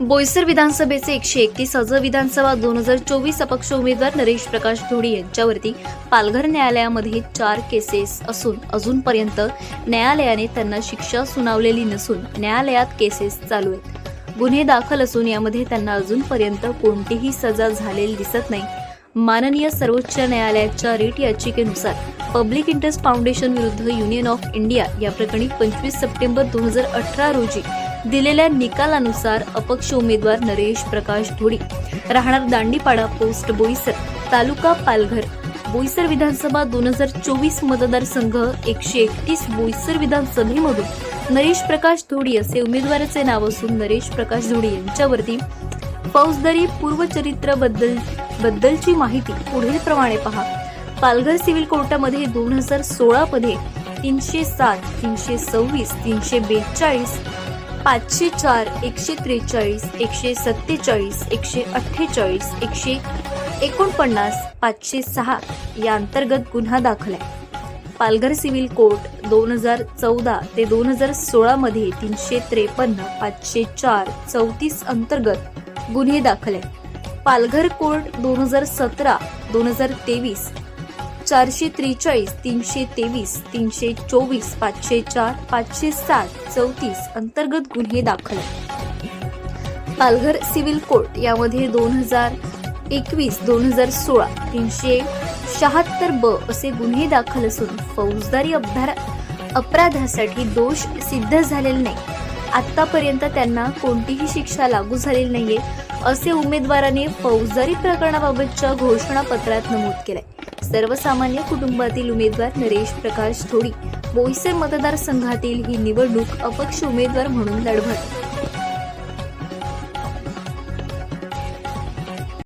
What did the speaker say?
बोईसर विधानसभेचे एकशे एकतीस अर्ज विधानसभा दोन हजार चोवीस अपक्ष उमेदवार नरेश प्रकाश धोडी यांच्यावरती पालघर न्यायालयामध्ये चार केसेस असून अजूनपर्यंत न्यायालयाने त्यांना शिक्षा सुनावलेली नसून न्यायालयात केसेस चालू आहेत. गुन्हे दाखल असून यामध्ये त्यांना अजूनपर्यंत कोणतीही सजा झालेली दिसत नाही. माननीय सर्वोच्च न्यायालयाच्या रिट याचिकेनुसार पब्लिक इंटरेस्ट फाउंडेशन विरुद्ध युनियन ऑफ इंडिया या प्रकरणी पंचवीस सप्टेंबर दोन हजार अठरा रोजी दिलेल्या निकालानुसार अपक्ष उमेदवार नरेश प्रकाश धोडी राहणार दांडीपाडा पोस्ट बोईसर तालुका पालघर बोईसर विधानसभा दोन हजार चोवीस मतदारसंघ एकशे एकतीस बोईसर विधानसभेमधून नरेश प्रकाश धोडी असे उमेदवाराचे नाव असून नरेश प्रकाश धोडी यांच्यावरती फौजदारी पूर्वचरित्राबद्दल बद्दलची माहिती पुढील प्रमाणे पहा. पालघर सिव्हिल कोर्टामध्ये दोन हजार सोळा मध्ये तीनशे सात तीनशे सव्वीस तीनशे बेचाळीस पाचशे चार एकशे त्रेचाळीस एकशे सत्तेचाळीस एकशे अठ्ठेचाळीस एकशे एकोणपन्नास पाचशे सहा या अंतर्गत गुन्हा दाखल आहे. पालघर सिव्हिल कोर्ट दोन हजार चौदा ते दोन हजार सोळामध्ये तीनशे त्रेपन्न पाचशे चार चौतीस अंतर्गत गुन्हे दाखल आहे पालघर कोर्ट दोन हजार सतरा दोन हजार तेवीस चारशे त्रेचाळीस तीनशे तेवीस तीनशे चोवीस पाचशे चार पाचशे सात चौतीस अंतर्गत गुन्हे दाखल. पालघर सिव्हिल कोर्ट यामध्ये दोन हजार एकवीस दोन हजार सोळा तीनशे शहात्तर ब असे गुन्हे दाखल असून फौजदारी अपराधासाठी दोष सिद्ध झालेला नाही आतापर्यंत त्यांना कोणतीही शिक्षा लागू झालेली नाहीये असे उमेदवाराने फौजदारी प्रकरणाबाबतच्या घोषणापत्रात नमूद केलंय. सर्वसामान्य कुटुंबातील उमेदवार नरेश प्रकाश थोडी बोईसर मतदारसंघातील ही निवडणूक अपक्ष उमेदवार म्हणून लढवत